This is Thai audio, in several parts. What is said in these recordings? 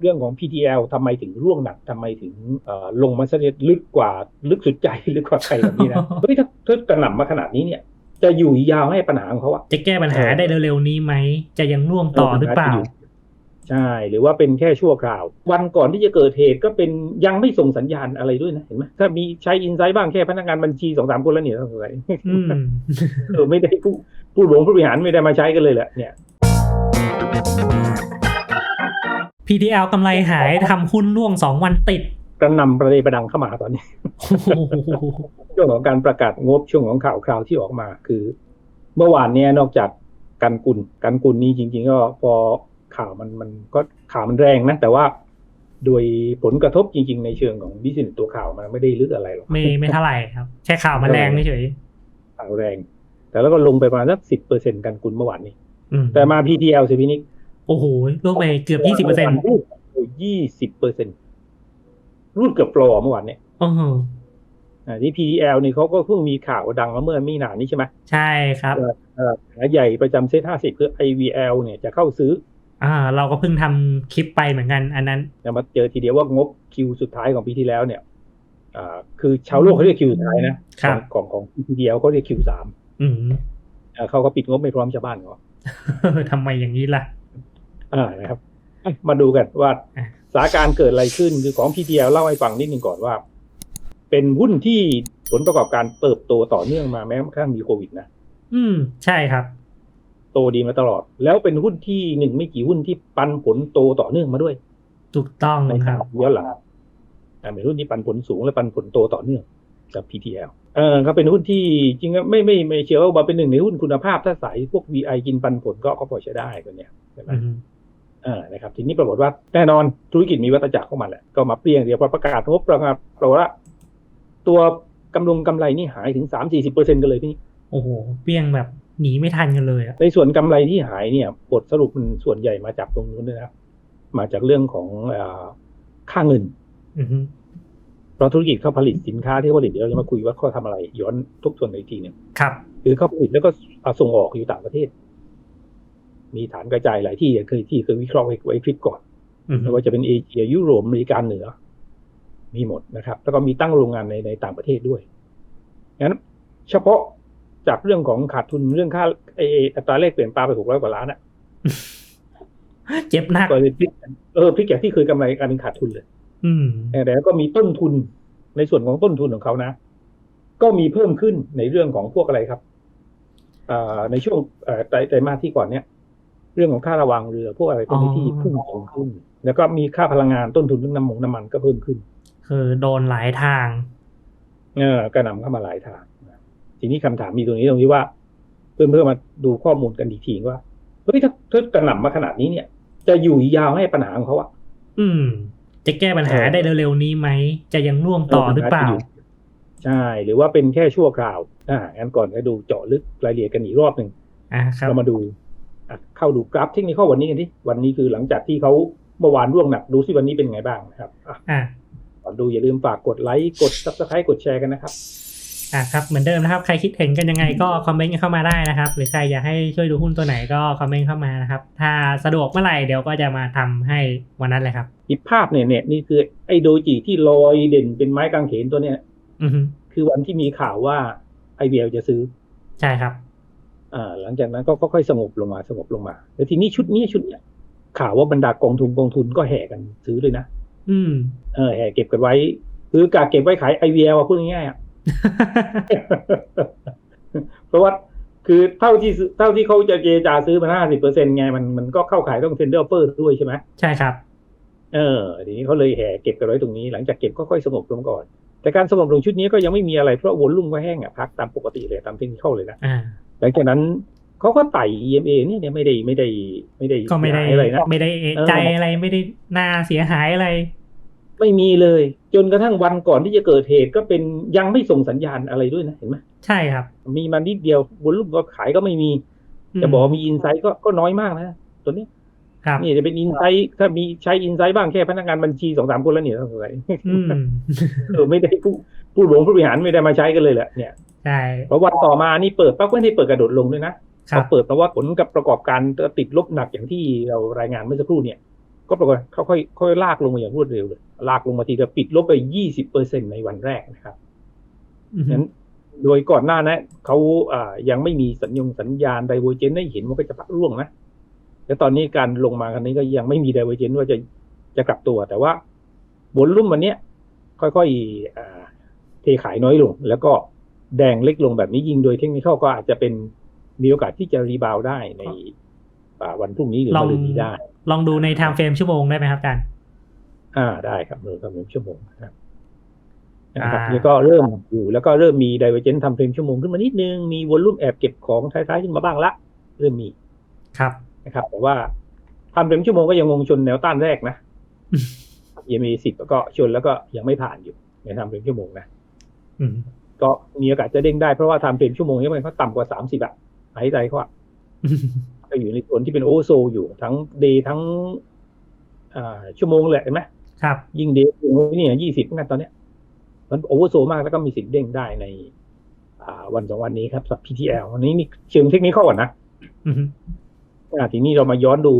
เรื่องของ PTL ทำไมถึงร่วงหนักทำไมถึงเอ่อลงมาเสียลึกกว่าลึกสุดใจลึกกว่าใครแบบนี้นะเฮ้ยถ้าถ้ากระหน่ำมาขนาดนี้เนี่ยจะอยู่ยาวให้ปัญหาของเขาอะจะแก้ปัญหาได้เร็วๆนี้ไหม จะยังร่วมต่อหรือเปล่า ใช่ หรือว่าเป็นแค่ชั่วคราว วันก่อนที่จะเกิดเหตุก็เป็นยังไม่ส่งสัญญาณอะไรด้วยนะเห็นไหมถ้ามีใช้อินไซต์บ้างแค่พนักงานบัญชีสองสามคนแล้วเนี่ยสงสัยอืมเออไม่ได้ผู้ผู้หลวงผู้บริหารไม่ได้มาใช้กันเลยแหละเนี่ย PTL กำไรหายทำหุ้นร่วงสองวันติดกระหนำประเดประดังเข้ามาตอนนี้โอ้โหช่วงของการประกาศงบช่วงของข่าวคราวที่ออกมาคือ เมื่อวานเนี่ยนอกจากกันกุลกันกุลนี้จริง ๆ ก็พอข่าวมันมันก็ข่าวมันแรงนะ แต่ว่าโดยผลกระทบจริง ๆ ในเชิงของบิสเนสตัวข่าวมันไม่ได้ลึกอะไรหรอกไม่ไม่เท่าไหร่ครับ แค่ข่าวมาแรงเฉยข่าวแรง แต่แล้วก็ลงไปประมาณสักสิบเปอร์เซ็นกันกุลเมื่อวานนี้ๆอืมแต่มา PTL สิพินิก โอ้โหลงไปเกือบยี่สิบเปอร์เซ็นต์ยี่สิบเปอร์เซ็นรูดเกือบโปรเมื่อวานเนี่ยโอ้โหอ่าที่ PTL นี่เขาก็เพิ่งมีข่าวดังมาเมื่อไม่นานนี้ใช่ไหมใช่ครับเอ่อขาใหญ่ประจำเซ็ตห้าสิบคือ IVL เนี่ยจะเข้าซื้อ อ่า เราก็เพิ่งทำคลิปไปเหมือนกัน อันนั้นจะมาเจอทีเดียวว่างบคิวสุดท้ายของปีที่แล้วเนี่ย อ่า คือชาวโลกเขาเรียกคิวสุดท้ายนะครับของของของ PTL เขาเรียกคิวสามอืมอ่าเขาก็ปิดงบไม่พร้อมชาวบ้านเขาทำไมอย่างนี้ล่ะ อ่านะครับอะมาดูกันว่าอะสถานการณ์เกิดอะไรขึ้นคือของ PTL เล่าให้ฟังนิดนึงก่อนว่า เป็นหุ้นที่ผลประกอบการเติบโตต่อเนื่องมาแม้กระทั่งมีโควิดนะอืม ใช่ครับ โตดีมาตลอด แล้วเป็นหุ้นที่หนึ่งไม่กี่หุ้นที่ปันผลโตต่อเนื่องมาด้วยถูกต้องในคทารังบย้อนหลังอ่าเป็นหุ้นที่ปันผลสูงและปันผลโตต่อเนื่องกับ PTL เออก็เป็นหุ้นที่จริงๆไม่ไม่ไม่เชื่อว่าเป็นหนึ่งในหุ้นคุณภาพถ้าสายพวก VI กินปันผลก็ก็พอใช้ได้ตัวเนี้ยใช่ไหม อืมอ่านะครับทีนี้ปรากฏว่าแน่นอนธุรกิจมีวัตจักรเข้ามาแหละก็มาเปรี้ยงเดียวพอประกาศงบประกาศปรากฏว่าตัวกำลงกำไรนี่หายถึงสามสี่สิบเปอร์เซ็นกันเลยพี่โอ้โหเปี้ยงแบบหนีไม่ทันกันเลยอะในส่วนกำไรที่หายเนี่ยบทสรุปมันส่วนใหญ่มาจากตรงนู้นด้วยนะมาจากเรื่องของอาค่าเงินอืมเพราะธุรกิจเขาผลิตสินค้าที่เขาผลิตเดี๋ยวเราจะมาคุยว่าเขาทำอะไร ย้อนทุกส่วนอีกทีหนึ่งครับ คือเขาผลิตแล้วก็เอาส่งออกอยู่ต่างประเทศ มีฐานกระจายหลายที่เคยที่เคยวิเคราะห์ไว้ไว้คลิปก่อนอืมไม่ว่าจะเป็นเอเชียยุโรปอเมริกาเหนือ มีหมดนะครับ แล้วก็มีตั้งโรงงานในในต่างประเทศด้วยงั้น เฉพาะจากเรื่องของขาดทุนเรื่องค่าไอไอ้อัตราแลกเปลี่ยนปลาไปหกร้อยกว่าล้านอะเจ็บหนักก็เลยพลิกเออพลิกจากที่เคยกำไรกลายเป็นขาดทุนเลย อืมแต่แล้วก็มีต้นทุนในส่วนของต้นทุนของเขานะ ก็มีเพิ่มขึ้นในเรื่องของพวกอะไรครับอ่าในช่วงเอ่อไตรไตรมาสที่ก่อนเนี้ย เรื่องของค่าระวังเรือพวกอะไรพวกนี้อ๋อที่พุ่งสูงขึ้น แล้วก็มีค่าพลังงานต้นทุนเรื่องน้ำมันน้ำมันก็เพิ่มขึ้น คือโดนหลายทางเออกระหน่ำเข้ามาหลายทางนะทีนี้คำถามมีตรงนี้ตรงที่ว่า เพื่อนเพื่อมาดูข้อมูลกันอีกทีว่าเฮ้ยถ้าถ้ากระหน่ำมาขนาดนี้เนี่ย จะอยู่ยาวให้ปัญหาของเขาอะอืม จะแก้ปัญหาเออได้เร็วๆนี้ไหมจะยังร่วมต่อหรือเปล่าใช่หรือว่าเป็นแค่ชั่วคราวอ่างั้นก่อนไปดูเจาะลึกรายละเอียดกันอีกรอบหนึ่งอะครับเรามาดูอะ เข้าดูกราฟเทคนิควันนี้กันที่วันนี้คือหลังจากที่เขาเมื่อวานร่วงหนักดูสิวันนี้เป็นไงบ้างนะครับอะอะก่อนดูอย่าลืมฝากกดไลค์กดซับสไครต์กดแชร์กันนะครับอะครับเหมือนเดิมนะครับ ใครคิดเห็นกันยังไงก็คอมเมนต์กันเข้ามาได้นะครับ หรือใครอยากให้ช่วยดูหุ้นตัวไหนก็คอมเมนต์เข้ามานะครับ ถ้าสะดวกเมื่อไหร่เดี๋ยวก็จะมาทำให้วันนั้นเลยครับอีกภาพเนี่ยเนี่ยนี่คือไอ้โดจิที่ลอยเด่นเป็นไม้กางเขนตัวเนี้ยอือฮึคือวันที่มีข่าวว่า IBL จะซื้อ ใช่ครับอ่า หลังจากนั้นก็ค่อยๆสงบลงมาสงบลงมา แล้วทีนี้ชุดนี้ชุดเนี้ยข่าวว่าบรรดากองทุนกองทุนก็แห่กันซื้อเลยนะ อืม เออแห่เก็บกันไว้คือกาเก็บไว้ขาย IVL อะพูดง่ายๆอะเพราะว่าคือเท่าที่ซื้อเท่าที่เขาจะเจรจาซื้อมาห้าสิบเปอร์เซ็นไงมันมันก็เข้าขายต้องเซ็นเดอร์เฟอร์ด้วยใช่ไหมใช่ครับ เออ ทีนี้เขาเลยแห่เก็บกันไว้ตรงนี้ หลังจากเก็บก็ค่อยสงบลงก่อน แต่การสงบลงชุดนี้ก็ยังไม่มีอะไรเพราะวนลุ่มก็แห้งอะพักตามปกติเลยตามเทคนิคเลยนะอ่าห ลังจากนั้นเขาก็ไต่ EMA นี่เนี่ยไม่ได้ไม่ได้ไม่ได้ก็ไม่ได้เสียหายอะไรนะไม่ได้เอะใจเออออะไรไม่ได้น่าเสียหายอะไร ไม่มีเลย จนกระทั่งวันก่อนที่จะเกิดเหตุก็เป็นยังไม่ส่งสัญญาณอะไรด้วยนะเห็นไหมใช่ครับ มีมานิดเดียวบนรูปก็ขายก็ไม่มีจะบอกว่ามีอินไซต์ก็ก็น้อยมากนะ ตัวนี้ครับนี่จะเป็นอินไซต์ถ้ามีใช้อินไซต์บ้างแค่พนักงานบัญชีสองสามคนแล้วเนี่ยสงสัยอืมเออไม่ได้ผู้ ผู้หลวงผู้บริหารไม่ได้มาใช้กันเลยแหละเนี่ยใช่เพราะวันต่อมานี่เปิดปั๊บไม่ได้เปิดกระโดดลงด้วยนะครัพบอเปิดมาว่าผลกับประกอบการติดลบหนักอย่างที่เรารายงานเมื่อสักครู่เนี่ย ก็ปรากฏเขาค่อยค่อยลากลงมาอย่างรวดเร็วเลยลากลงมาทีเดียวปิดลบไปยี่สิบเปอร์เซ็นในวันแรกนะครับอือฮึนั้นโดยก่อนหน้านะเขาอ่ายังไม่มีสัญญงสัญญาณไดเวอร์เจนให้เห็นว่าก็จะพักร่วงนะแล้วตอนนี้การลงมาครั้งนี้ก็ยังไม่มีไดเวอร์เจนว่าจะจะกลับตัว แต่ว่าบนรุ่มวันเนี้ยค่อยๆอ่า เทขายน้อยลง แล้วก็แดงเล็กลงแบบนี้ยิงโดยเทคนิคก็อาจจะเป็นมีโอกาสที่จะรีบาวด์ได้ในอ่าวันพรุ่งนี้หรือลองมะรืนนี้ได้ ลองดูในไทม์เฟรมชั่วโมงได้ไหมครับอาจารย์อ่าได้ครับเริ่มทำเป็นชั่วโมงนะครับนะครับอ่าแล้วก็เริ่มอยู่แล้วก็เริ่มมีไดเวอร์เจนทำเพลงชั่วโมงขึ้นมานิดนึง มีวอลลุ่มแอบเก็บของท้ายๆขึ้นมาบ้างละ เริ่มมีครับนะครับ แต่ว่าทำเพลงชั่วโมงก็ยังงงชนแนวต้านแรกนะ EMA สิบแล้วก็ชนแล้วก็ยังไม่ผ่านอยู่ในทำเพลงชั่วโมงนะอืม ก็มีโอกาสจะเด้งได้เพราะว่าทำเพลงชั่วโมงนี้มันเขาต่ำกว่าสามสิบอะหายใจเขาอะก็อยู่ในส่วนที่เป็นโอเวอร์โซลอยู่ทั้งเดย์ทั้งอ่าชั่วโมงเลยเห็นไหมครับ ยิ่งเดย์นี่ยี่สิบงั้นตอนเนี้ย มันโอเวอร์โซมากแล้วก็มีสิทธิ์เด้งได้ในอ่าวันสองวันนี้ครับสำหรับ PTL วันนี้นี่เชิงเทคนิคก่อนนะอือฮึอ่าทีนี้เรามาย้อนดู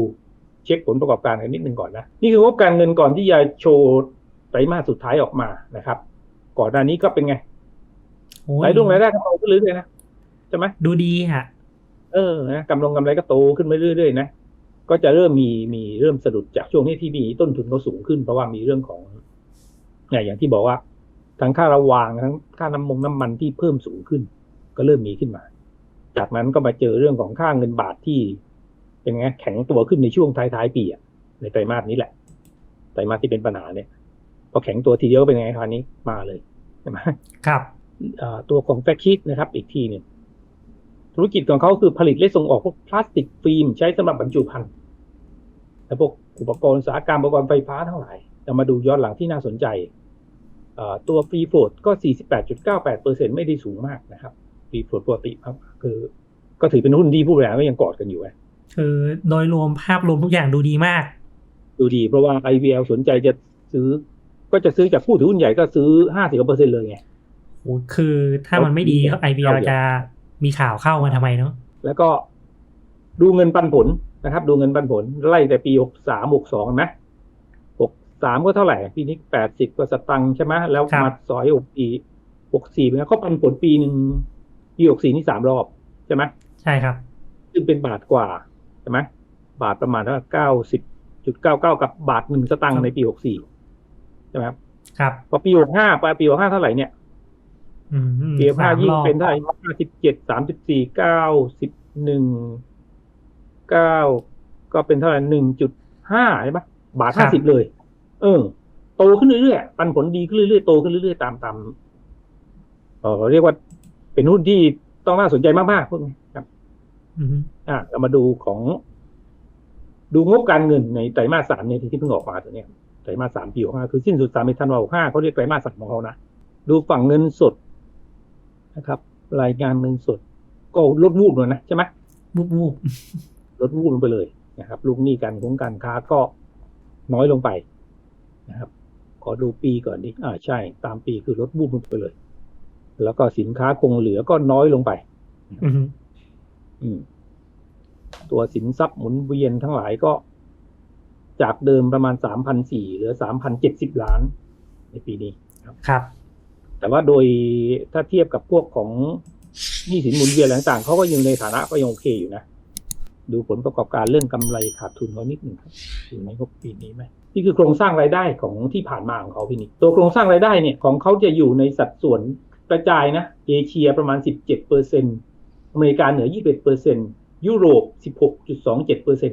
เช็คผลประกอบการกันนิดนึงก่อนนะ นี่คืองบการเงินก่อนที่จะโชว์ไตรมาสสุดท้ายออกมานะครับ ก่อนหน้านี้ก็เป็นไงโอ้ยรายรุ่งรายได้ก็โตขึ้นเรื่อยๆนะใช่ไหมดูดีฮะ เออนะกำลังกำไรก็โตขึ้นมาเรื่อยๆนะก็จะเริ่มมีมีเริ่มสะดุดจากช่วงนี้ที่มีต้นทุนเขาสูงขึ้น เพราะว่ามีเรื่องของเนี่ยอย่างที่บอกว่า ทั้งค่าระวางทั้งค่าน้ำมงน้ำมันที่เพิ่มสูงขึ้น ก็เริ่มมีขึ้นมา จากนั้นก็มาเจอเรื่องของค่าเงินบาทที่ เป็นไงแข็งตัวขึ้นในช่วงท้ายๆปีอะในไตรมาสนี้แหละไตรมาสที่เป็นปัญหาเนี่ย พอแข็งตัวทีเดียวก็เป็นไงคราวนี้มาเลยใช่ไหมครับอ่าตัวของแฟคคิดนะครับ อีกทีหนึ่งธุรกิจของเขาคือผลิตและส่งออกพวกพลาสติกฟิล์มใช้สำหรับบรรจุภัณฑ์และพวกอุปกรณ์อุตสาหกรรมอุปกรณ์ไฟฟ้าทั้งหลายเรามาดูย้อนหลังที่น่าสนใจอ่าตัวฟรีโฟลดก็ 48.98%ไม่ได้สูงมากนะครับฟรีโฟลดปกติครับคือ ก็ถือเป็นหุ้นที่ผู้บริหารก็ยังกอดกันอยู่ไงคือโดยรวมภาพรวมทุกอย่างดูดีมาก ดูดีเพราะว่า IVL สนใจจะซื้อ ก็จะซื้อจากผู้ถือหุ้นใหญ่ก็ซื้อ50%เลยไงโอ้คือถ้ามันไม่ดีไอบีเราจะมีข่าวเข้ามาทำไมเนาะแล้วก็ดูเงินปันผลนะครับ ดูเงินปันผลไล่แต่ปีหกสามหกสองนะหกสามก็เท่าไหร่ปีนี้แปดสิบกว่าสตังค์ใช่ไหมแล้วมาสอยหกสี่หกสี่เป็นไงเขาปันผลปีหนึ่งปีหกสี่นี่สามรอบใช่ไหมใช่ครับซึ่งเป็นบาทกว่าใช่ไหมบาทประมาณเท่าเก้าสิบจุดเก้าเก้ากับบาทหนึ่งสตังค์ในปีหกสี่ใช่ไหมครับครับพอปีหกห้าปลายปีหกห้าเท่าไหร่เนี่ยอืมเปียผ้าสมยิ่งรอบเป็นเท่าไหร่ห้าสิบเจ็ดสามสิบสี่เก้าสิบหนึ่งเก้าก็เป็นเท่าไหร่หนึ่งจุดห้าใช่ปะบาทห้าสิบเลย เออ โตขึ้นเรื่อยๆปันผลดีขึ้นเรื่อยๆโตขึ้นเรื่อยๆตามตามเออเรียกว่าเป็นหุ้นที่ต้องน่าสนใจมากๆพวกนี้ครับอืมอะเรามาดูของ ดูงบการเงินในไตรมาสสามเนี่ยที่เพิ่งออกมาตัวเนี้ย ไตรมาสสามปีหกห้าคือสิ้นสุดสามธันวาคมห้าเขาเรียกไตรมาสสามของเขานะดูฝั่งเงินสดนะครับ รายงานเงินสด ก็ลดวูบเลยนะใช่ไหมวูบวูบลดวูบลงไปเลยนะครับลูกหนี้การคงการค้าก็น้อยลงไปนะครับ ขอดูปีก่อนดิอ่าใช่ ตามปีคือลดวูบลงไปเลย แล้วก็สินค้าคงเหลือก็น้อยลงไปอืมอืมตัวสินทรัพย์หมุนเวียนทั้งหลายก็ จากเดิมประมาณสามพันสี่เหลือสามพันเจ็ดสิบล้าน ในปีนี้ครับ แต่ว่าโดยถ้าเทียบกับพวกของหนี้สินหมุนเวียนอะไรต่างๆเขาก็ยังในฐานะก็ยังโอเคอยู่นะ ดูผลประกอบการเรื่องกำไรขาดทุนเขานิดหนึ่งครับอยู่ในงบปีนี้ไหมนี่คือโครงสร้างรายได้ของที่ผ่านมาของเขาพี่นิกตัวโครงสร้างรายได้เนี่ยของเขาจะอยู่ในสัดส่วนกระจายนะ เอเชียประมาณ 17เปอร์เซ็นอเมริกาเหนือ 21เปอร์เซ็นยุโรป 16.27เปอร์เซ็น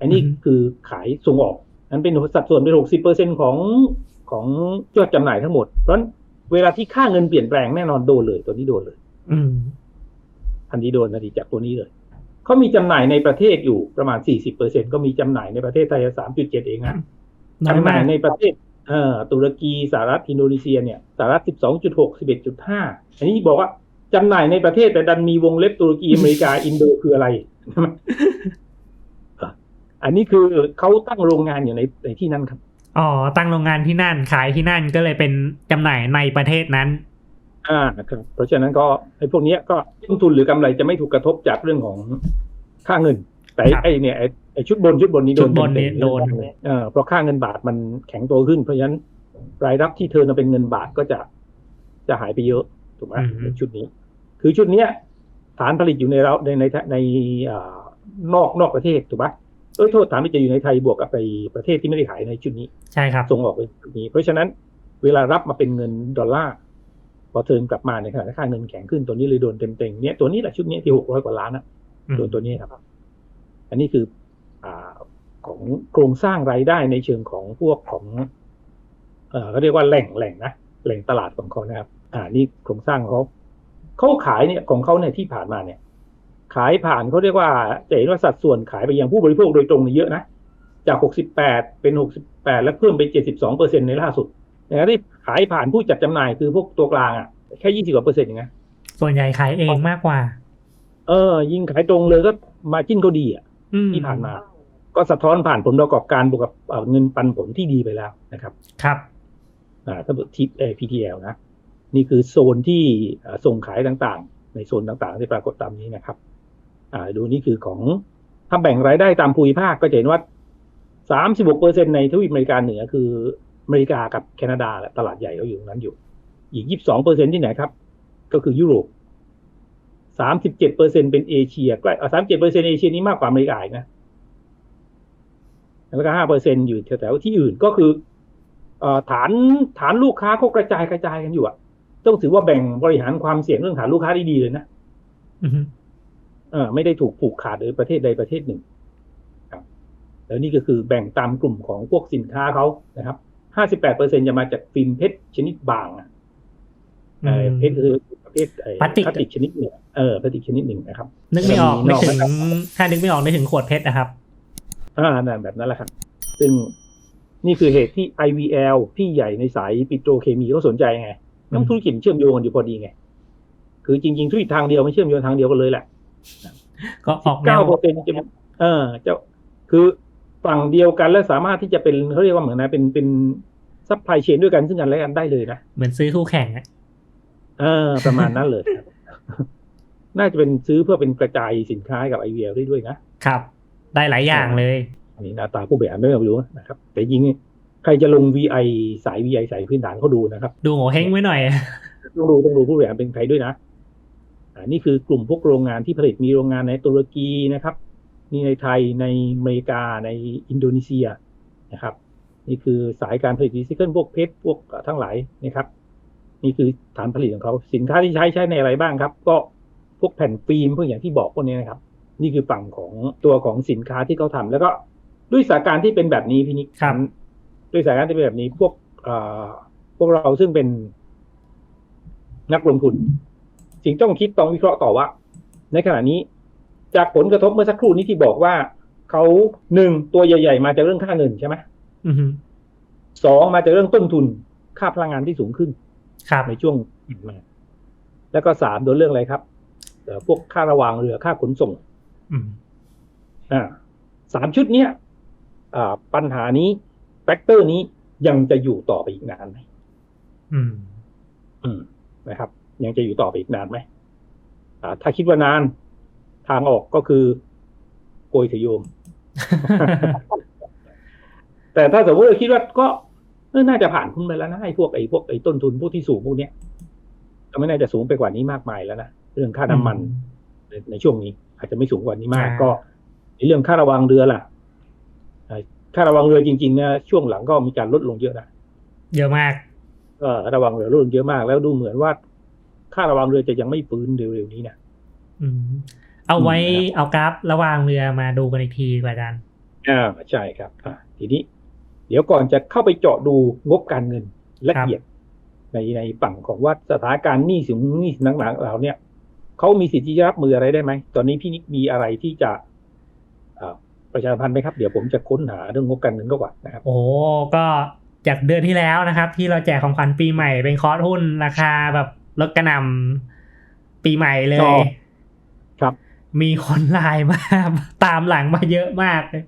อันนี้อือฮึคือขายส่งออก นั้นเป็นสัดส่วนเป็น60เปอร์เซ็นของของยอดจำหน่ายทั้งหมด เพราะฉะนั้นเวลาที่ค่าเงินเปลี่ยนแปลงแน่นอนโดนเลย ตัวนี้โดนเลย อืมทันทีโดนทันทีจากตัวนี้เลยเขามีจำหน่ายในประเทศอยู่ประมาณ40เปอร์เซ็นก็มีจำหน่ายในประเทศไทย3.7เองอะน้อยจำหมาน่ายกในประเทศเอ่อตุรกีสหรัฐอินโดนีเซียเนี่ยสหรัฐ12.6 11.5อันนี้บอกว่าจำหน่ายในประเทศแต่ดันมีวงเล็บตุรกีอเมริกาอินโดคืออะไรใช่ไหมอะ อันนี้คือเขาตั้งโรงงานอยู่ในในที่นั่นครับ อ๋อ ตั้งโรงงานที่นั่นขายที่นั่นก็เลยเป็นจำหน่ายในประเทศนั้น อ่าครับเพราะฉะนั้นก็ไอ้พวกเนี้ยก็ต้นทุนหรือกำไรจะไม่ถูกกระทบจากเรื่องของค่าเงิน แต่ไอ้ครับไอ้เนี่ยไอ้ไอ้ชุดบนชุดบนนี้โดชุนดบนนี่เต็มๆโดนเออเพราะค่าเงินบาทมันแข็งตัวขึ้น เพราะฉะนั้นรายรับที่เทิร์นมาเป็นเงินบาทก็จะจะหายไปเยอะถูกไหมอืมในชุดนี้ คือชุดเนี้ยฐานผลิตอยู่ในเราในในในอ่านอกนอกประเทศถูกไหม เออโทษฐานผลิตจะอยู่ในไทยบวกกับไปประเทศที่ไม่ได้ขายในชุดนี้ใช่ครับส่งออกไปชุดนี้ เพราะฉะนั้นเวลารับมาเป็นเงินดอลลาร์พอเทิร์นกลับมาในขณะที่ค่าเงินแข็งขึ้นตัวนี้เลยโดนเต็มๆเนี่ยตัวนี้แหละชุดนี้ที่หกร้อยกว่าล้านนะอืมโดนตัวนี้ครับ อันนี้คืออ่าของโครงสร้างรายได้ในเชิงของพวกของ เอ่อเขาเรียกว่าแหล่งแหล่งนะแหล่งตลาดของเขานะครับ อ่านี่โครงสร้างของเขาเขาขายเนี่ยของเขาเนี่ยที่ผ่านมาเนี่ย ขายผ่านเขาเรียกว่าจะเห็นว่าสัดส่วนขายไปยังผู้บริโภคโดยตรงเนี่ยเยอะนะ จาก 68 เป็น 68 แล้วเพิ่มไป 72เปอร์เซ็นในล่าสุดนะครับที่ขายผ่านผู้จัดจำหน่ายคือพวกตัวกลางอะแค่ 20กว่าเปอร์เซ็นต์เองนะส่วนใหญ่ขายเองมากกว่า เออ ยิงขายตรงเลยก็มาจิ้นก็ดีอะอืที่ผ่านมา ก็สะท้อนผ่านผลประกอบการบวกกับเอ่อเงินปันผลที่ดีไปแล้วนะครับ ครับ อ่าถ้าทิปเอ PTL นะนี่คือโซนที่เอ่อส่งขายต่างๆ ในโซนต่างๆ ที่ปรากฏตามนี้นะครับอ่า ดูนี่คือของถ้าแบ่งรายได้ตามภูมิภาคก็จะเห็นว่า36เปอร์เซ็นในทวีปอเมริกาเหนือคืออเมริกากับแคนาดาแหละตลาดใหญ่เขาอยู่ตรงนั้นอยู่ อีก22เปอร์เซ็นที่ไหนครับ ก็คือยุโรป37เจ็ดเปอร์เซ็นเป็นเอเชียใกล้สามเจ็ดเปอร์เซ็นเอเชียนี้มากกว่าอเมริกาอีกนะ แล้วก็ห้าเปอร์เซ็นอยู่แถวๆที่อื่นก็คืออ่อฐานฐานลูกค้าเขากระจายกระจายกันอยู่อะต้องถือว่าแบ่งบริหารความเสี่ยงเรื่องฐานลูกค้าได้ดีเลยนะ เออไม่ได้ถูกผูกขาดโดยประเทศใดประเทศหนึ่งครับ แล้วนี่ก็คือแบ่งตามกลุ่มของพวกสินค้าเขานะครับห้าสิบแปดเปอร์เซ็นจะมาจากฟิล์มเพชรชนิดบางอะเออเพชรคือประเภทไอ้พลาสติกพลาสติกชนิดหนึ่งเออพลาสติกชนิดหนึ่งนะครับ นึกไม่ออกจะมีนึกนอกถึงนะครับถ้านึกไม่ออกนึกถึงขวดเพชรนะครับอ่านั่นแบบนั้นแหละครับ ซึ่งนี่คือเหตุที่ IVL พี่ใหญ่ในสายปิโตรเคมีเขาสนใจไงน้ำธุรกิจเชื่อมโยงกันอยู่พอดีไง คือจริงๆธุรกิจทางเดียวไม่เชื่อมโยงทางเดียวกันเลยแหละ ก็ออกแนเก้าวเปอร์เซ็นต์จะเป็นเออเจ้าคือฝั่งเดียวกันและสามารถที่จะเป็นเขาเรียกว่าเหมือนนะ เป็นเป็นซัพพลายเชนด้วยกันซึ่งกันและกันได้เลยนะเหมือนซื้อคู่แข่งอะเออ ประมาณนั้นเลยน่าจะเป็นซื้อเพื่อเป็นกระจายสินค้าให้กับ IVL ได้ด้วยนะครับ ได้หลายอย่างเลย อันนี้หน้าตาผู้บริหารไม่รู้นะครับ แต่จริงๆใครจะลง VI สาย VI สายพื้นฐานเขาดูนะครับ ดูโง่เฮงไว้หน่อยต้องดูต้องดูผู้บริหารเป็นใครด้วยนะ อ่านี่คือกลุ่มพวกโรงงานที่ผลิตมีโรงงานในตุรกีนะครับมีในไทยในอเมริกาในอินโดนีเซียนะครับ นี่คือสายการผลิตรีไซเคิลพวกเพชรพวกทั้งหลายนะครับ นี่คือฐานผลิตของเขาสินค้าที่ใช้ใช้ในอะไรบ้างครับ ก็พวกแผ่นฟิล์มพวกอย่างที่บอกพวกนี้นะครับ นี่คือฝั่งของตัวของสินค้าที่เขาทำแล้วก็ด้วยสถานการณ์ที่เป็นแบบนี้พี่นิกครับด้วยสถานการณ์ที่เป็นแบบนี้พวกเอ่อพวกเราซึ่งเป็นนักลงทุน สิ่งต้องคิดต้องวิเคราะห์ต่อว่า ในขณะนี้ จากผลกระทบเมื่อสักครู่นี้ที่บอกว่าเขาหนึ่งตัวใหญ่ ๆ มาจากเรื่องค่าเงินใช่ไหมอือฮึสองมาจากเรื่องต้นทุนค่าพลังงานที่สูงขึ้นครับในช่วงผ่านมา แล้วก็สามโดนเรื่องอะไรครับเอ่อพวกค่าระวางเรือค่าขนส่งอืมอ่าสามชุดเนี้ยอ่าปัญหานี้แฟกเตอร์นี้ยังจะอยู่ต่อไปอีกนานไหมอืม อืมนะครับ ยังจะอยู่ต่อไปอีกนานไหมอ่าถ้าคิดว่านานทางออกก็คือโกยเถอะโยม แต่ถ้าสมมติเราคิดว่าก็เออน่าจะผ่านพ้นไปแล้วนะไอ้พวกไอ้พวกไอ้ต้นทุนพวกที่สูงพวกเนี้ยก็ไม่น่าจะสูงไปกว่านี้มากมายแล้วนะเรื่องค่าน้ำมันในในช่วงนี้ อาจจะไม่สูงกว่านี้มากอ่าก็ในเรื่องค่าระวังเรือล่ะอ่าค่าระวังเรือจริงๆนะช่วงหลังก็มีการลดลงเยอะนะเยอะมากก็ระวังเรือลดลงเยอะมากแล้วดูเหมือนว่า ค่าระวังเรือจะยังไม่ฟื้นเร็วๆนี้นะอืมเอาไว้อืมครับเอากราฟระหว่างเรือมาดูกันอีกทีดีกว่าอาจารย์อ่าใช่ครับอ่าทีนี้ เดี๋ยวก่อนจะเข้าไปเจาะดูงบการเงินละเอียด ในในฝั่งของว่าสถานการณ์หนี้สินหนี้สินต่างๆเราเนี่ยเขามีสิทธิ์ที่จะรับมืออะไรได้ไหมตอนนี้พี่นิกมีอะไรที่จะอ่าประชาสัมพันธ์ไหมครับ เดี๋ยวผมจะค้นหาเรื่องงบการเงินก็ก่อนนะครับ โอ้ก็จากเดือนที่แล้วนะครับ ที่เราแจกของขวัญปีใหม่เป็นคอร์สหุ้นราคาแบบ ลดกระหน่ำปีใหม่เลชยอบครับ มีคนไลน์มา ตามหลังมาเยอะมากเลย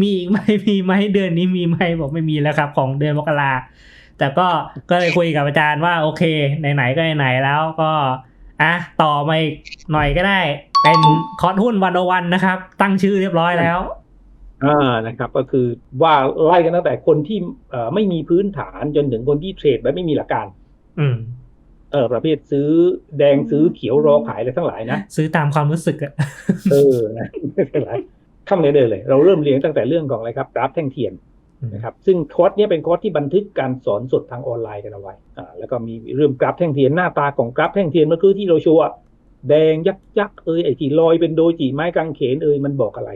มีอีกไหมมีไหมเดือนนี้มีไหมบอกไม่มีแล้วครับ ของเดือนมกราแต่ก็ก็เลยคุยกับอาจารย์ว่าโอเค ไหนๆก็ไหนๆแล้วก็อะต่อมาอีกหน่อยก็ได้ เป็นคอร์สหุ้นวันโอวันนะครับ ตั้งชื่อเรียบร้อยแล้วอ่านะครับ ก็คือว่าไล่กันตั้งแต่คนที่เอ่อไม่มีพื้นฐานจนถึงคนที่เทรดแบบไม่มีหลักการ อืม เออประเภทซื้อแดงซื้อเขียวรอขายอะไรทั้งหลายนะซื้อตามความรู้สึกอะเออนะไม่เป็นไรข้ามเลยเดินเลย เราเริ่มเรียนตั้งแต่เรื่องของอะไรครับกราฟแท่งเทียนนะครับซึ่งคอร์สเนี้ยเป็นคอร์สที่บันทึกการสอนสดทางออนไลน์กันเอาไว้อ่าแล้วก็มีเรื่องกราฟแท่งเทียนหน้าตาของกราฟแท่งเทียนเมื่อกี้ที่เราโชว์อะแดงยักษ์ยักษ์เอยไอ้ที่ลอยเป็นโดจิไม้กางเขนเอยมันบอกอะไร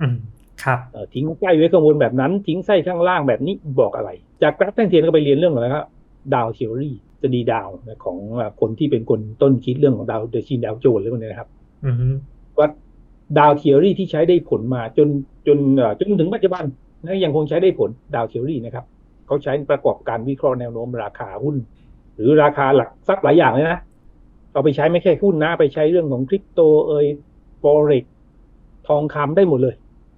อืมครับเอ่อทิ้งไส้ไว้ข้างบนแบบนั้น ทิ้งไส้ข้างล่างแบบนี้บอกอะไร จากกราฟแท่งเทียนก็ไปเรียนเรื่องอะไรครับดาวเทอรี่ จะดีดาวนะของเอ่อคนที่เป็นคนต้นคิดเรื่องของดาวเดชินดาวโจนส์เรื่องนี้นะครับอืมว่าดาวเทอรี่ที่ใช้ได้ผลมาจนจนเอ่อจนถึงปัจจุบันนะยังคงใช้ได้ผลดาวเทอรี่นะครับเขาใช้ประกอบการวิเคราะห์แนวโน้มราคาหุ้น หรือราคาหลักทรัพย์หลายอย่างเลยนะเอาไปใช้ไม่แค่หุ้นนะไปใช้เรื่องของคริปโตเอยฟอเร็กทองคำได้หมดเลย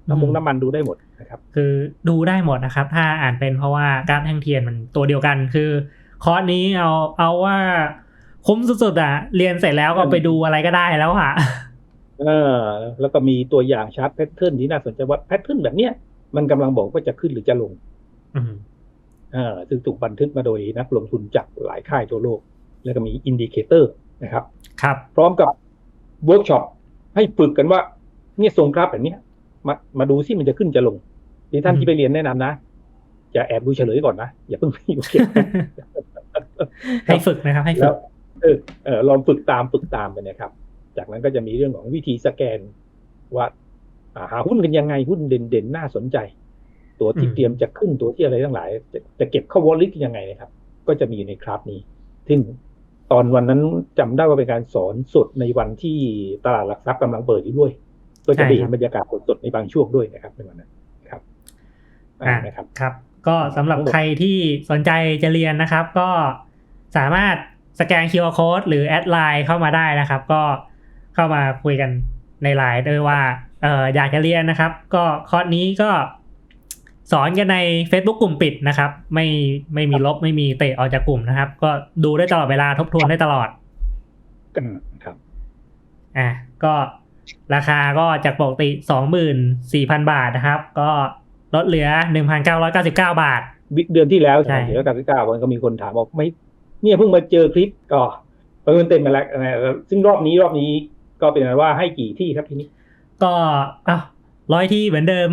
น้ำมงน้ำมันดูได้หมดนะครับ คือดูได้หมดนะครับ ถ้าอ่านเป็นเพราะว่ากราฟแท่งเทียนมันตัวเดียวกัน คือ คอร์สนี้เอาเอาว่า คุ้มสุดๆอะ เรียนเสร็จแล้วก็ไปดูอะไรก็ได้แล้วอะเออแล้วก็มีตัวอย่างชาร์ตแพทเทิร์นที่น่าสนใจว่าแพทเทิร์นแบบเนี้ยมันกำลังบอกว่าจะขึ้นหรือจะลงอืมเออซึ่งถูกบันทึกมาโดยนักลงทุนจากหลายค่ายทั่วโลก แล้วก็มีอินดิเคเตอร์นะครับ ครับ พร้อมกับเวิร์กช็อปให้ฝึกกันว่า เนี่ยทรงกราฟแบบเนี้ยมามาดูซิมันจะขึ้นจะลงที่ท่านอืมที่ไปเรียนแนะนำนะ จะแอบดูเฉลยก่อนนะอย่าเพิ่งไปอยู่เก็บให้ฝึกนะครับ ให้ฝึแล้วกเออเออลองฝึกตามฝึกตามไปนะครับ จากนั้นก็จะมีเรื่องของวิธีสแกนว่าอ่าหาหุ้นกันยังไงหุ้นเด่นๆน่าสนใจ ตัวที่อืมเตรียมจะขึ้นตัวที่อะไรทั้งหลายจะจะเก็บเข้าวอลลิตยังไงนะครับ ก็จะมีอยู่ในคราฟนี้ซึ่งตอนวันนั้นจำได้ว่าเป็นการสอนสดในวันที่ตลาดหลักทรัพย์กำลังเปิดอยู่ด้วย ก็จะได้เห็นบรรยากาศสดๆในบางช่วงด้วยนะครับในวันนั้นครับอ่าอ่านะครับครับ ก็สำหรับใครที่สนใจจะเรียนนะครับ ก็สามารถสแกน QR code หรือแอดไลน์เข้ามาได้นะครับ ก็เข้ามาคุยกันในไลน์ด้วยว่าเอออยากจะเรียนนะครับ ก็คอร์สนี้ก็สอนกันใน Facebook กลุ่มปิดนะครับ ไม่ไม่มีลบไม่มีเตะออกจากกลุ่มนะครับ ก็ดูได้ตลอดเวลาทบทวนได้ตลอดอืมครับอะก็ราคาก็จากปกติสองหมื่นสี่พันบาทนะครับ ก็ ลดเหลือหนึ่งพันเก้าร้อยเก้าสิบเก้าบาทวิเดือนที่แล้วใช่เดี๋ยวกันที่เก้าวันก็มีคนถามบอกไม่ เนี่ยเพิ่งมาเจอคลิปก็เพิ่งเต็มมาแล้วนะซึ่งรอบนี้รอบนี้ก็เป็นอันว่าให้กี่ที่ครับทีนี้ ก็อ้าวร้อยที่เหมือนเดิม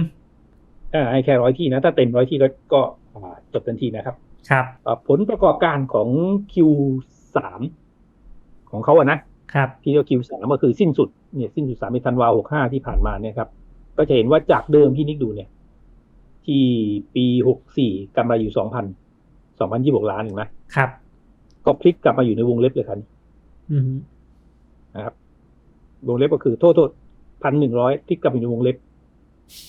เออให้แค่ร้อยที่นะ ถ้าเต็มร้อยที่ก็ก็อ่าจบทันทีนะครับ ครับอ่าผลประกอบการของ Q3 ของเขาอะนะครับที่เรียก Q3 ก็คือสิ้นสุดเนี่ยสิ้นสุดสามธันวาหกห้าที่ผ่านมาเนี่ยครับก็จะเห็นว่าจากเดิมที่นิกดูเนี่ย ที่ปีหกสี่กำไรอยู่สองพันสองพันยี่สิบล้านเห็นไหมครับ ก็พลิกกลับมาอยู่ในวงเล็บเลยครับอืมนะครับ วงเล็บก็คือโทษโทษพันหนึ่งร้อยพลิกกลับมาอยู่ในวงเล็บ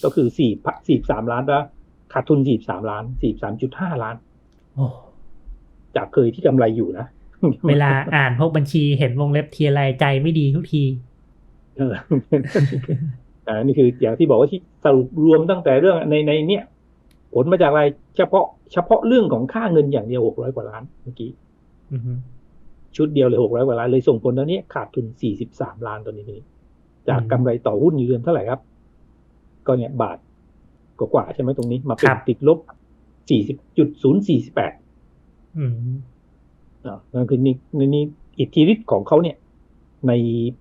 ก็คือสี่สี่สามล้านแล้วขาดทุนสี่สามล้านสี่สามจุดห้าล้าน โอ้จากเคยที่กำไรอยู่นะเวลาอ่านพวกบัญชีเห็นวงเล็บทีไรใจไม่ดีทุกที เออ อ่านี่คืออย่างที่บอกว่าที่สรุปรวมตั้งแต่เรื่องในในเนี้ยผลมาจากอะไรเฉพาะเฉพาะเรื่องของค่าเงินอย่างเดียวหกร้อยกว่าล้านเมื่อกี้อืมชุดเดียวเลยหกร้อยกว่าล้านเลยส่งผลตอนนี้ขาดทุนสี่สิบสามล้านตอนนี้นี้จากกำไรต่อหุ้นอยู่เดือนเท่าไหร่ครับ ก็เนี่ยบาทกว่าๆใช่ไหมตรงนี้ มาเป็นติดลบสี่สิบจุดศูนย์สี่สิบแปดอืมอ่านั่นคือนี่นี่นี่อิทธิฤทธิ์ของเขาเนี่ย ใน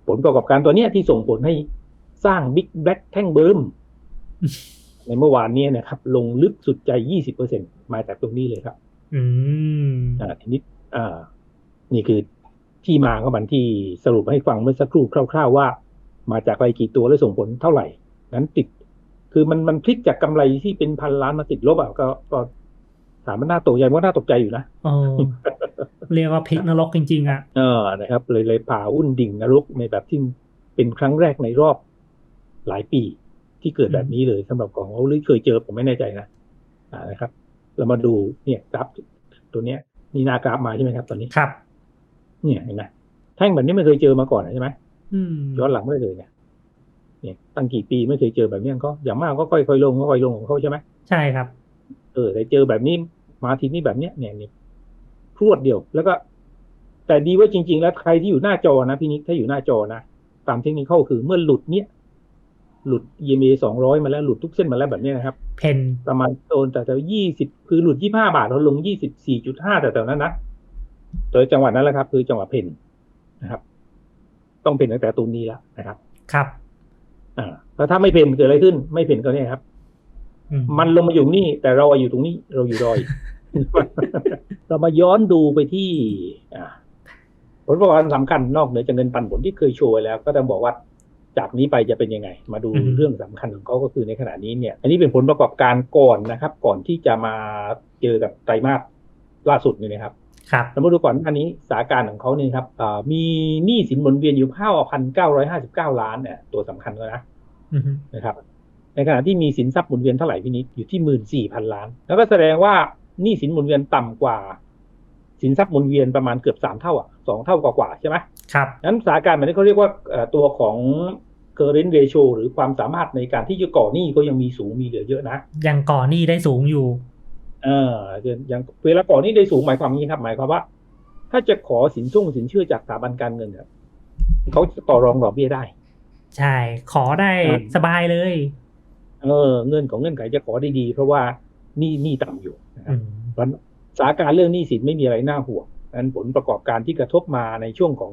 ผลประกอบการตัวเนี้ยที่ส่งผลให้ สร้างบิ๊กแบล็กแท่งเบิร์มในเมื่อวานเนี้นะครับ ลงลึกสุดใจ 20%มาจากตรงนี้เลยครับ อืมอ่าทีนี้อ่า นี่คือที่มาของมันที่สรุปให้ฟังเมื่อสักครู่คร่าว ๆ ว่า มาจากอะไรกี่ตัวและส่งผลเท่าไหร่ นั้นติด คือมันมันพลิกจากกำไรที่เป็นพันล้านมาติดลบอะก็ก็ถามมันน่าตกใจมันก็น่าตกใจอยู่นะโอ้เรียกว่าพลิกนรกจริง ๆ อะ เออนะครับ เลยเลยพาหุ้นดิ่งนรกในแบบที่เป็นครั้งแรกในรอบ หลายปีที่เกิดแบบนี้เลยสำหรับของเขาหรือเคยเจอผมไม่แน่ใจนะอ่านะครับ เรามาดูเนี่ยกราฟตัวเนี้ยนี่หน้ากราฟมาใช่ไหมครับ ตอนนี้ครับ เนี่ยเห็นไหมแท่งแบบนี้ไม่เคยเจอมาก่อนใช่ไหมอืมย้อนหลังไม่ได้เลยเนี่ยเนี่ยตั้งกี่ปีไม่เคยเจอแบบนี้ก็อย่างมากก็ค่อยๆลงค่อยๆลงของเขาใช่ไหมใช่ครับ เออแต่เจอแบบนี้มาทีนี้แบบเนี้ยเนี่ยเนี่ยพรวดเดียว แล้วก็ แต่ดีว่าจริง ๆ แล้วใครที่อยู่หน้าจอนะพี่นิกถ้าอยู่หน้าจอนะตามเทคนิคเข้าคือเมื่อหลุดเนี้ย หลุด EMA 200 มาแล้วหลุดทุกเส้นมาแล้วแบบนี้นะครับ เพนประมาณโซนแต่แต่ยี่สิบคือหลุดยี่ห้าบาทเราลงยี่สิบสี่จุดห้าแต่แต่นั้นนะโดยจังหวัดนั้นแหละครับ คือจังหวัดเพนนะครับ ต้องเป็นตั้งแต่ตูนนี้แล้วนะครับ ครับอ่าแล้วถ้าไม่เพนเกิดอะไรขึ้น ไม่เพนก็เนี่ยครับอืมันลงมาอยู่นี่ แต่เราอยู่ตรงนี้เราอยู่ดอย เรามาย้อนดูไปที่ อ่าผลประกอบการสำคัญนอกเหนือจากเงินปันผลที่เคยโชว์ไว้แล้ว ก็ต้องบอกว่า จากนี้ไปจะเป็นยังไง มาดูเรื่องสำคัญของเขาก็คือในขณะนี้เนี่ย อันนี้เป็นผลประกอบการก่อนนะครับ ก่อนที่จะมาเจอกับไตรมาสล่าสุดนี่นะครับครับสมมติดูก่อนอันนี้สถานการณ์ของเขานี่ครับอ่ามีหนี้สินหมุนเวียนอยู่เท่าพันเก้าร้อยห้าสิบเก้าล้านเนี่ยตัวสำคัญเลยนะอือฮึนะครับ ในขณะที่มีสินทรัพย์หมุนเวียนเท่าไหร่พี่นิดอยู่ที่หมื่นสี่พันล้าน แล้วก็แสดงว่าหนี้สินหมุนเวียนต่ำกว่า สินทรัพย์หมุนเวียนประมาณเกือบสามเท่าอะ สองเท่ากว่าๆใช่ไหมครับนั้นสถานการณ์แบบนี้เขาเรียกว่าเอ่อตัวของ current ratio หรือความสามารถในการที่จะก่อหนี้ก็ยังมีสูงมีเหลือเยอะนะ ยังก่อหนี้ได้สูงอยู่เอออย่างเวลาก่อหนี้ได้สูงหมายความนี้ครับ หมายความว่า ถ้าจะขอสินช่วงสินเชื่อจากสถาบันการเงินเนี่ยเขาจะต่อรองดอกเบี้ยได้ ใช่ ขอได้ครับสบายเลย เออ เงินของเงื่อนไขจะขอได้ดี เพราะว่าหนี่นี่ต่ำอยู่นะคอืรับมเพราะฉะนั้นสถานการณ์เรื่องหนี้สินไม่มีอะไรน่าห่วง นั้นผลประกอบการที่กระทบมาในช่วงของ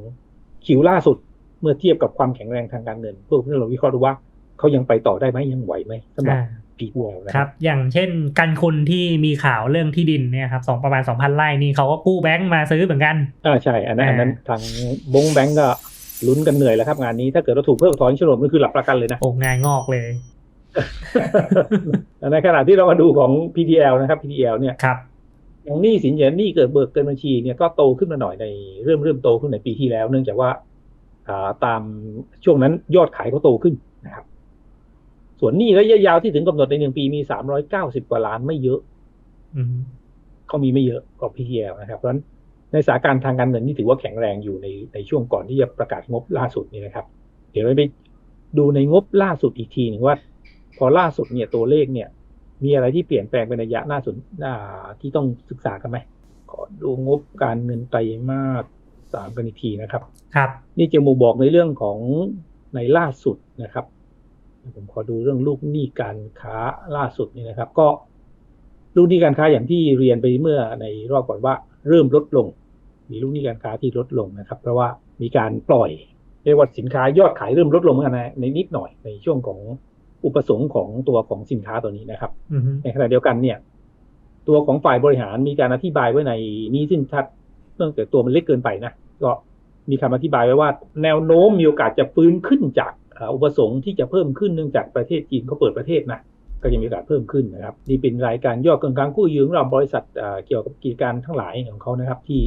คิวล่าสุด เมื่อเทียบกับความแข็งแรงทางการเงินพวกที่เราวิเคราะห์ดูว่าเขายังไปต่อได้ไหมยังไหวไหมสำหรับอ่าปีวอลนะครับ อย่างเช่นกันคุณที่มีข่าวเรื่องที่ดินเนี่ยครับสองประมาณสองพันไร่นี่เขาก็กู้แบงก์มาซื้อเหมือนกันอ่าใช่ อันนั้นอ่าอันนั้นทางบงแบงก์ก็ลุ้นกันเหนื่อยแล้วครับงานนี้ถ้าเกิดเราถูกเพิกถอนโฉนดมันคือหลับประกันเลยนะโอ้งานงอกเลยในขณะที่เรามาดูของ PTL นะครับ PTL เนี่ยครับ อย่างหนี้สินอย่างหนี้เกิดเบิกเกินบัญชีเนี่ยก็โตขึ้นมาหน่อยในเริ่มเริ่มโตขึ้นในปีที่แล้ว เนื่องจากว่าอ่าตามช่วงนั้นยอดขายเขาโตขึ้นนะครับ ส่วนหนี้ระยะยาวที่ถึงกำหนดในหนึ่งปีมีสามร้อยเก้าสิบกว่าล้านไม่เยอะอืมเขามีไม่เยอะกว่า PTL นะครับ เพราะฉะนั้นในสถานการณ์ทางการเงินนี่ถือว่าแข็งแรงอยู่ในในช่วงก่อนที่จะประกาศงบล่าสุดนี่นะครับ เดี๋ยวเราไปดูในงบล่าสุดอีกทีหนึ่งว่า พอล่าสุดเนี่ยตัวเลขเนี่ย มีอะไรที่เปลี่ยนแปลงเป็นระยะน่าสนน่าที่ต้องศึกษากันไหมขอดูงบการเงินไตรมาสสามกันอีกทีนะครับ ครับ นี่จะมูบอกในเรื่องของในล่าสุดนะครับผมขอดูเรื่องลูกหนี้การค้าล่าสุดนี่นะครับ ก็ลูกหนี้การค้าอย่างที่เรียนไปเมื่อในรอบก่อนว่า เริ่มลดลง มีลูกหนี้การค้าที่ลดลงนะครับ เพราะว่ามีการปล่อยเรียกว่าสินค้ายอดขายเริ่มลดลงเหมือนกันนะในนิดหน่อยในช่วงของ อุปสงค์ของตัวของสินค้าตัวนี้นะครับอืมในขณะเดียวกันเนี่ย ตัวของฝ่ายบริหารมีการอธิบายไว้ในนี้สิ้นชัดเนื่องจากตัวมันเล็กเกินไปนะก็มีคำอธิบายไว้ว่า แนวโน้มมีโอกาสจะฟื้นขึ้นจากเอ่ออุปสงค์ที่จะเพิ่มขึ้นเนื่องจากประเทศจีนเขาเปิดประเทศนะก็จะมีโอกาสเพิ่มขึ้นนะครับนี่เป็นรายการยอดกลางกู้ยืมระหว่างบริษัทเอ่อเกี่ยวกับกิจการทั้งหลายของเขานะครับ ที่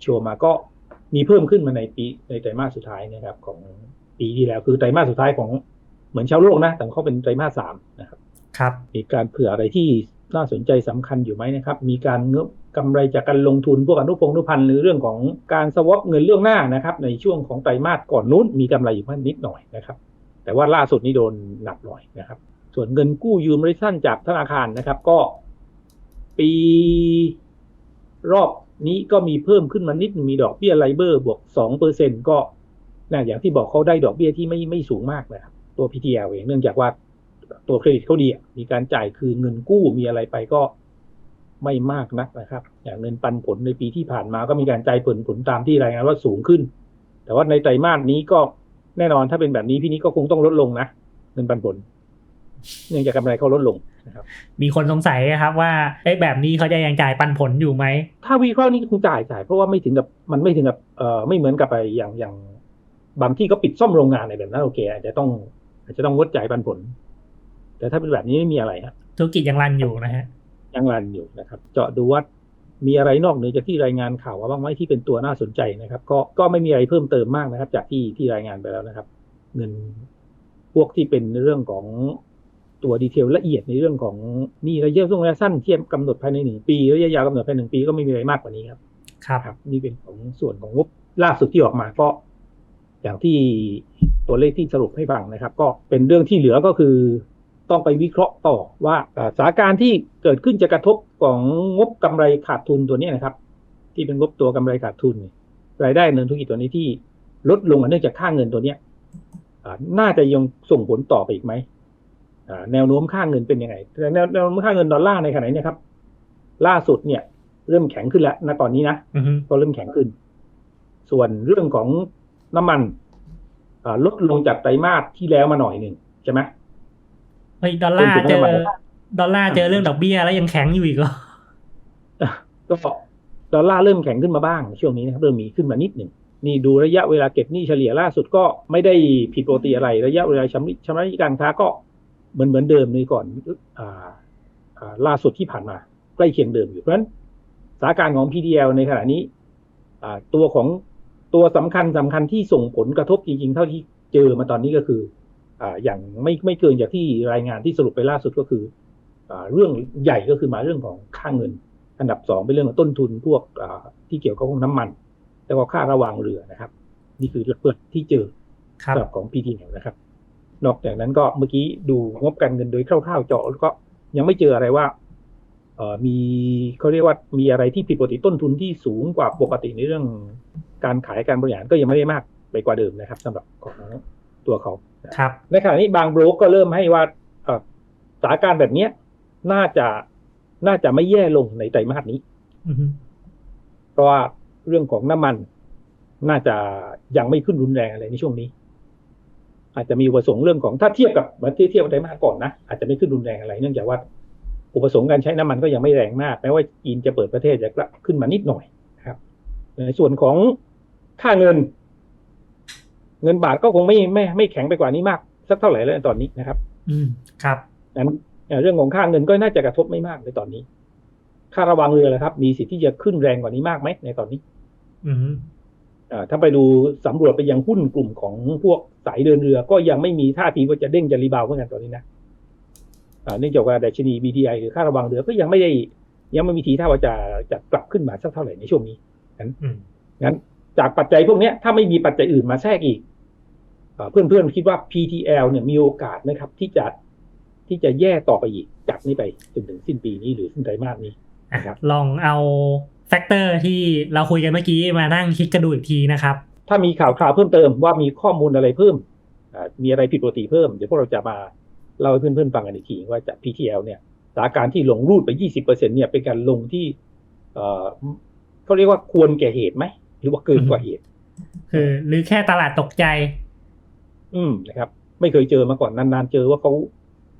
โชว์มาก็มีเพิ่มขึ้นมาในปีในไตรมาสสุดท้ายนะครับของปีที่แล้วคือไตรมาสสุดท้ายของ เหมือนชาวโลกนะ แต่ของเขาเป็นไตรมาสสามนะครับครับ มีการเผื่ออะไรที่น่าสนใจสำคัญอยู่ไหมนะครับ มีการเงบกำไรจากการลงทุนพวกอนุพงศ์อนุพันธ์หรือเรื่องของการสวอปเงินเรื่องหน้านะครับ ในช่วงของไตรมาสก่อนนู้นมีกำไรอยู่มากนิดหน่อยนะครับ แต่ว่าล่าสุดนี้โดนหนักหน่อยนะครับ ส่วนเงินกู้ยืมระยะสั้นจากธนาคารนะครับ ก็ ปีรอบนี้ก็มีเพิ่มขึ้นมานิดนึงมีดอกเบี้ยไลเบอร์บวกสองเปอร์เซ็นก็น่าอย่างที่บอกเขาได้ดอกเบี้ยที่ไม่ไม่สูงมากนะครับ ตัว PTL เองเนื่องจากว่าตัวเครดิตเขาดีอะมีการจ่ายคืนเงินกู้มีอะไรไปก็ไม่มากนักนะครับ อย่างเงินปันผลในปีที่ผ่านมาก็มีการจ่ายผลผลตามที่รายงานว่าสูงขึ้น แต่ว่าในไตรมาสนี้ก็แน่นอนถ้าเป็นแบบนี้พี่นี้ก็คงต้องลดลงนะเงินปันผล เนื่องจากกำไรเขาลดลงนะครับ มีคนสงสัยครับว่าเอ๊ะแบบนี้เขาจะยังจ่ายปันผลอยู่ไหมถ้าวิเคราะห์นี่คงจ่ายจ่ายเพราะว่าไม่ถึงกับมันไม่ถึงกับเอ่อไม่เหมือนกับไอ้อย่างอย่างบางที่ก็ปิดซ่อมโรงงานในแบบนั้นโอเคอาจจะต้อง อาจจะต้องงดจ่ายปันผล แต่ถ้าเป็นแบบนี้ไม่มีอะไรครับธุรกิจยังรันอยู่นะฮะยังรันอยู่นะครับ เจาะดูว่ามีอะไรนอกเหนือจากที่รายงานข่าวว่าบ้างไหมที่เป็นตัวน่าสนใจนะครับ ก็ก็ไม่มีอะไรเพิ่มเติมมากนะครับ จากที่ที่รายงานไปแล้วนะครับ เงินพวกที่เป็นเรื่องของตัวดีเทลละเอียดในเรื่องของหนี่ระยะช่วงระยะสั้นเทียบกำหนดภายในหนึ่งปีระยะยาวกำหนดภายในหนึ่งปีก็ไม่มีอะไรมากกว่านี้ครับ ครับครับนี่เป็นของส่วนของงบล่าสุดที่ออกมาก็ อย่างที่ ตัวเลขที่สรุปให้ฟังนะครับ ก็เป็นเรื่องที่เหลือก็คือต้องไปวิเคราะห์ต่อว่าอ่าสถานการณ์ที่เกิดขึ้นจะกระทบของงบกำไรขาดทุนตัวเนี้ยนะครับ ที่เป็นงบตัวกำไรขาดทุนเนี่ยรายได้เงินธุรกิจตัวนี้ที่ลดลงเนื่องจากค่าเงินตัวเนี้ยอ่าน่าจะยังส่งผลต่อไปอีกไหมอ่าแนวโน้มค่าเงินเป็นยังไงแนวแนวโน้มค่าเงินดอลลาร์ในขณะนี้เนะครับ ล่าสุดเนี่ย เริ่มแข็งขึ้นแล้วณตอนนี้นะอือฮึก็เริ่มแข็งขึ้น ส่วนเรื่องของน้ำมันอ่า ลดลงจากไตรมาสที่แล้วมาหน่อยหนึ่งใช่ไหมเฮ้ยดอลลาร์เป็นเจถึงอน้ำมันดอลลาร์เจอเรื่องดอกเบี้ยแล้วยังแข็งอยู่อีกเหรอก็ดอลลาร์เริ่มแข็งขึ้นมาบ้างในช่วงนี้นะครับเริ่มมีขึ้นมานิดหนึ่งนี่ดูระยะเวลาเก็บหนี้เฉลี่ยล่าสุดก็ไม่ได้ผิดปกติอะไร ระยะเวลาชำระชำระหนี้การค้าก็เหมือนเหมือนเดิมในก่อนอ่าอ่าล่าสุดที่ผ่านมา ใกล้เคียงเดิมอยู่เพราะฉะนั้นสถานการณ์ของ PDL ในขณะนี้อ่าตัวของ ตัวสำคัญสำคัญที่ส่งผลกระทบจริง ๆ เท่าที่เจอมาตอนนี้ก็คืออ่าอย่างไม่ไม่เกินจากที่รายงานที่สรุปไปล่าสุดก็คืออ่าเรื่องใหญ่ก็คือมาเรื่องของค่าเงิน อันดับสองเป็นเรื่องของต้นทุนพวกอ่าที่เกี่ยวกับพวกน้ำมัน แล้วก็ค่าระวางเรือนะครับ นี่คือเปิดที่เจอครับสำหรับของ PTL นะครับ นอกจากนั้นก็เมื่อกี้ดูงบการเงินโดยคร่าวๆเจาะแล้วก็ยังไม่เจออะไรว่าเอ่อมีเขาเรียกว่ามีอะไรที่ผิดปกติต้นทุนที่สูงกว่าปกติในเรื่อง การขายการบริหารก็ยังไม่ได้มากไปกว่าเดิมนะครับสำหรับของตัวเขาครับในขณะนี้บางโบรกก็เริ่มให้ว่าเอ่อสถานการณ์แบบเนี้ย น่าจะน่าจะไม่แย่ลงในไตรมาสนี้อือฮึเพราะว่าเรื่องของน้ำมัน น่าจะยังไม่ขึ้นรุนแรงอะไรในช่วงนี้ อาจจะมีอุปสงค์เรื่องของถ้าเทียบกับเมื่อเทียบกับไตรมาสก่อนนะอาจจะไม่ขึ้นรุนแรงอะไร เนื่องจากว่าอุปสงค์การใช้น้ำมันก็ยังไม่แรงมากแม้ว่าจีนจะเปิดประเทศจะกลับขึ้นมานิดหน่อยนะครับในส่วนของ ค่าเงิน เงินบาทก็คงไม่ไม่ไม่แข็งไปกว่านี้มาก สักเท่าไหร่แล้วในตอนนี้นะครับ อืมครับนั้นเอ่อเรื่องของค่าเงินก็น่าจะกระทบไม่มากในตอนนี้ ค่าระวังเรือแหละครับ มีสิทธิ์ที่จะขึ้นแรงกว่านี้มากไหมในตอนนี้ อือฮึอ่าถ้าไปดูสำรวจไปยังหุ้นกลุ่มของพวกสายเดินเรือ ก็ยังไม่มีท่าทีว่าจะเด้งจะรีบาวด์เหมือนกันตอนนี้นะอ่าเนื่องจากว่าดัชนี BTI หรือค่าระวังเรือก็ยังไม่ได้ ยังไม่มีทีท่าว่าจะจะกลับขึ้นมาสักเท่าไหร่ในช่วงนี้อืมงั้น จากปัจจัยพวกเนี้ยถ้าไม่มีปัจจัยอื่นมาแทรกอีกเพื่อนเพื่อนๆคิดว่า PTL เนี่ยมีโอกาสไหมครับ ที่จะที่จะแย่ต่อไปอีกจากนี้ไปจนถึงสิ้นปีนี้หรือสิ้นไตรมาสนี้อะครับลองเอาแฟกเตอร์ที่เราคุยกันเมื่อกี้มานั่งคิดกันดูอีกทีนะครับ ถ้ามีข่าวคราวเพิ่มเติมว่ามีข้อมูลอะไรเพิ่มอ่ามีอะไรผิดปกติเพิ่ม เดี๋ยวพวกเราจะมาเล่าให้เพื่อนๆฟังกันอีกทีว่าจาก PTL เนี่ยสถานการณ์ที่ลงรูดไป 20%เนี่ยเป็นการลงที่เอ่อเขาเรียกว่าควรแก่เหตุไหม หรือว่าเกินกว่าเหตุคือ หรือแค่ตลาดตกใจ อืมนะครับ ไม่เคยเจอมาก่อนนานๆเจอว่าเขา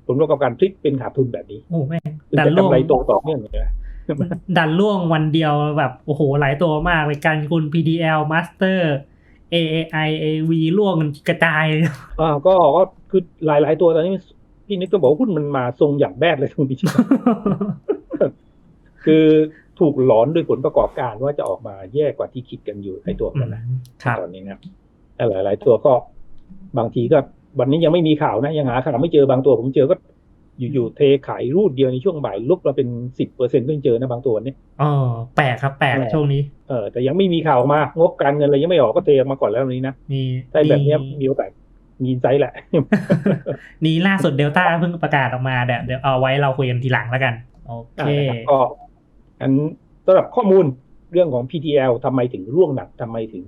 ผลประกอบการพลิกเป็นขาดทุนแบบนี้โอ้แม่งซึ่งดันจะล่วงกำไรโตต่อเนื่องเลยนะดันล่วงวันเดียวแบบโอ้โหหลายตัวมากเลยกันคุณ PDL Master AAI AV ล่วงกันกระจายอ่าก็ก็คือหลายๆตัวตอนนี้พี่นึกก็บอกว่าหุ้นมันมาทรงอย่างแบดเลยตรงนี้คือ ถูกหลอนด้วยผลประกอบการว่าจะออกมาแย่กว่าที่คิดกันอยู่ไอ้ตัวกันนะครับตอนนี้นะครับแต่หลายๆตัวก็บางทีก็ วันนี้ยังไม่มีข่าวนะยังหาข่าวไม่เจอบางตัวผมเจอก็อยู่ๆเทขายรูดเดียวในช่วงบ่ายลุกมาเป็นสิบเปอร์เซ็นต์ก็ยังเจอนะบางตัววันนี้อ๋อแปลกครับแปลกแปลกช่วงนี้เออแต่ยังไม่มีข่าวออกมางบการเงินอะไรยังไม่ออกก็เทออกมาก่อนแล้ววันนี้นะมีถ้าแบบเนี้ยมีโอกาสมีไซส์แหละ นี่ล่าสุดเดลต้าเพิ่งประกาศออกมาเดี๋ยวเดี๋ยวเอาไว้เราคุยกันทีหลังแล้วกัน โอเคอ่านะครับก็ อันสำหรับข้อมูลเรื่องของ PTL ทำไมถึงร่วงหนักทำไมถึง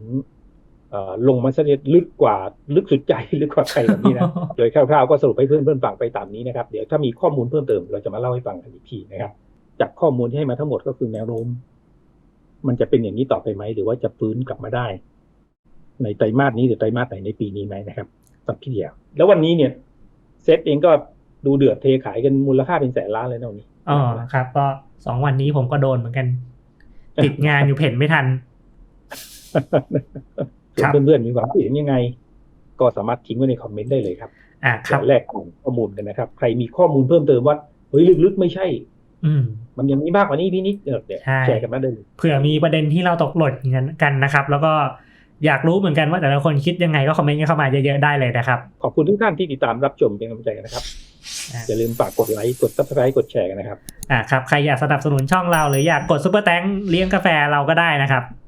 เอ่อลงมาเสด็จลึกกว่าลึกสุดใจลึกกว่าใครแบบนี้นะ โดยคร่าวๆก็สรุปให้เพื่อนๆฟังไปตามนี้นะครับ เดี๋ยวถ้ามีข้อมูลเพิ่มเติมเราจะมาเล่าให้ฟังกันอีกทีนะครับ จากข้อมูลที่ให้มาทั้งหมดก็คือแนวโน้ม มันจะเป็นอย่างนี้ต่อไปไหม หรือว่าจะฟื้นกลับมาได้ ในไตรมาสนี้หรือไตรมาสไหนในปีนี้ไหมนะครับสำหรับพี่เดียวแล้ววันนี้เนี่ย เซตเองก็ดูเดือดเทขายกันมูลค่าเป็นแสนล้านเลยนะวันนี้ อ๋อครับ ก็สองวันนี้ผมก็โดนเหมือนกัน ติดงานอยู่เพ่นไม่ทันส่วนครับเพื่อนๆมีความคิดเห็นยังไง ก็สามารถทิ้งไว้ในคอมเมนต์ได้เลยครับอะครับจะแลกเปลี่ยนข้อมูลกันนะครับ ใครมีข้อมูลเพิ่มเติมว่าเฮ้ยลึกๆไม่ใช่ อืม มันยังมีมากกว่านี้พี่นิดเดี๋ยวเดี๋ยวใช่แชร์กันมาได้เลยเผื่อมีประเด็นที่เราตกหล่นกันกันนะครับ แล้วก็อยากรู้เหมือนกันว่าแต่ละคนคิดยังไงก็คอมเมนต์กันเข้ามาเยอะๆได้เลยนะครับ ขอบคุณทุกท่านที่ติดตามรับชมเป็นกำลังใจกันนะครับ อะอย่าลืมฝากกดไลค์กด subscribe กดแชร์กันนะครับอะครับใครอยากสนับสนุนช่องเราหรืออยากกดซุปเปอร์แตงเลี้ยงกาแฟเราก็ได้นะครับ